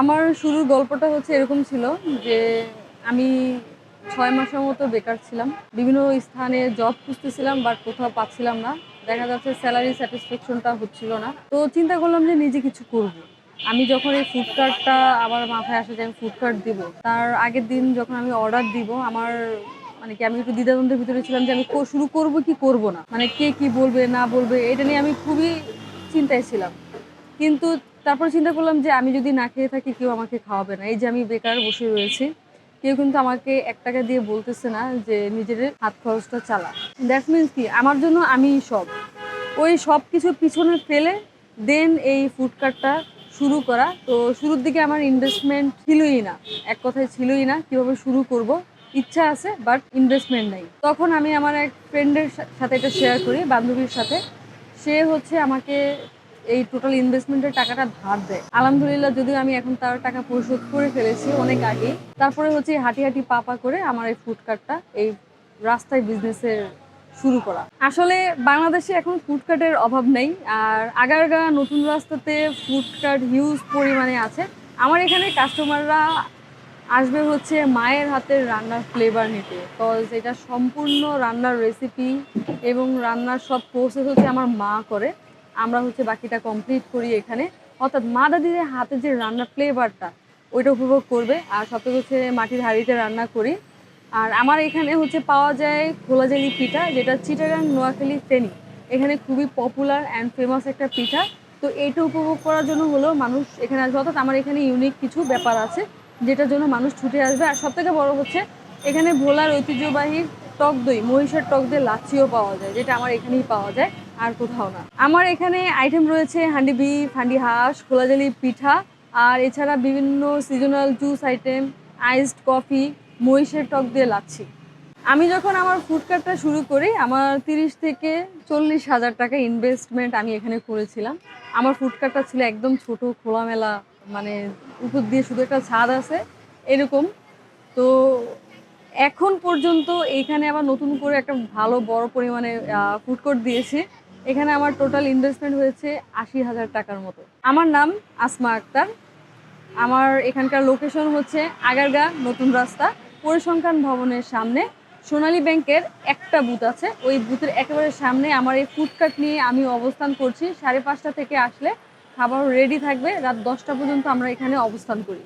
আমার শুরুর গল্পটা হচ্ছে এরকম ছিল যে আমি ছয় মাসের মতো বেকার ছিলাম। বিভিন্ন স্থানে জব খুঁজতেছিলাম বাট কোথাও পাচ্ছিলাম না। দেখা যাচ্ছে স্যালারি স্যাটিসফ্যাকশনটা হচ্ছিল না। তো চিন্তা করলাম যে নিজে কিছু করব। আমি যখন এই ফুড কার্টটা আমার মাথায় আসে যে আমি ফুড কার্ট দিব, তার আগের দিন যখন আমি অর্ডার দিব, আমার মানে কি আমি একটু দ্বিধাদ্বন্দ্বের ভিতরে ছিলাম যে আমি শুরু করব কি করব না? মানে কে কি বলবে, না বলবে, এটা নিয়ে আমি খুবই চিন্তায় ছিলাম। কিন্তু তারপর চিন্তা করলাম যে আমি যদি না খেয়ে থাকি কেউ আমাকে খাওয়াবে না। এই যে আমি বেকার বসে রয়েছি, কেউ কিন্তু আমাকে এক টাকা দিয়ে বলতেছে না যে নিজের হাত খরচটা চালা। দ্যাট মিনস কি? আমার জন্য আমি সব। ওই সব কিছু পিছনে ফেলে দেন এই ফুড কার্টটা শুরু করা। তো শুরুর দিকে আমার ইনভেস্টমেন্ট ছিলই না। এক কথায় ছিলই না কীভাবে শুরু করব। ইচ্ছা আছে বাট ইনভেস্টমেন্ট নেই। তখন আমি আমার এক ফ্রেন্ডের সাথে এটা শেয়ার করি, বান্ধবীর সাথে। সে হচ্ছে আমাকে এই টোটাল ইনভেস্টমেন্টের টাকাটা ধার দেয়। আলহামদুলিল্লাহ, যদিও আমি এখন তার টাকা পরিশোধ করে ফেলেছি অনেক আগেই। তারপরে হচ্ছে হাঁটি হাঁটি পাপা করে আমার এই ফুড কার্টটা এই রাস্তায় বিজনেসের শুরু করা। আসলে বাংলাদেশে এখন ফুডকার্টের অভাব নেই, আর আগারগা নতুন রাস্তাতে ফুডকার্ট হিউজ পরিমাণে আছে। আমার এখানে কাস্টমাররা আসবে হচ্ছে মায়ের হাতের রান্নার ফ্লেভার নিতে বিকজ এটা সম্পূর্ণ রান্নার রেসিপি এবং রান্নার সব প্রসেস হচ্ছে আমার মা করে। আমরা হচ্ছে বাকিটা কমপ্লিট করি এখানে। অর্থাৎ মা দাদিদের হাতে যে রান্নার ফ্লেভারটা ওইটা উপভোগ করবে। আর সবথেকে হচ্ছে মাটির হাঁড়িতে রান্না করি। আর আমার এখানে হচ্ছে পাওয়া যায় খোলাজালি পিঠা, যেটা চিটাগাং নোয়াখালী ফেনী। এখানে খুবই পপুলার অ্যান্ড ফেমাস একটা পিঠা। তো এইটা উপভোগ করার জন্য হলেও মানুষ এখানে আসবে। অর্থাৎ আমার এখানে ইউনিক কিছু ব্যাপার আছে, যেটার জন্য মানুষ ছুটে আসবে। আর সবথেকে বড় হচ্ছে, এখানে ভোলার ঐতিহ্যবাহী টক দই, মহিষের টক দই লাচ্ছিও পাওয়া যায়, যেটা আমার এখানেই পাওয়া যায়, আর কোথাও না। আমার এখানে আইটেম রয়েছে হান্ডি বিফ হান্ডি হাঁস খোলাজালি পিঠা, আর এছাড়া বিভিন্ন seasonal juice item iced coffee মহিষের টক দিয়ে লাচ্ছি। আমি যখন আমার ফুডকার্টটা শুরু করি, আমার তিরিশ থেকে চল্লিশ হাজার টাকা ইনভেস্টমেন্ট আমি এখানে করেছিলাম। আমার ফুডকার্টটা ছিল একদম ছোট, খোলামেলা মানে উপর দিয়ে শুধু একটা ছাদ আছে, এরকম। তো এখন পর্যন্ত এইখানে আবার নতুন করে একটা ভালো, বড় পরিমাণে ফুড কোর্ট দিয়েছে। এখানে আমার টোটাল ইনভেস্টমেন্ট হয়েছে আশি হাজার টাকার মতো। আমার নাম আসমা আক্তার। আমার এখানকার লোকেশন হচ্ছে আগারগা, নতুন রাস্তা। পরিসংখ্যান ভবনের সামনে সোনালী ব্যাংকের একটা বুথ আছে। ওই বুথের একেবারে সামনে আমার এই ফুড কার্ট নিয়ে আমি অবস্থান করছি। সাড়ে পাঁচটা থেকে আসলে খাবার রেডি থাকবে। রাত দশটা পর্যন্ত আমরা এখানে অবস্থান করি।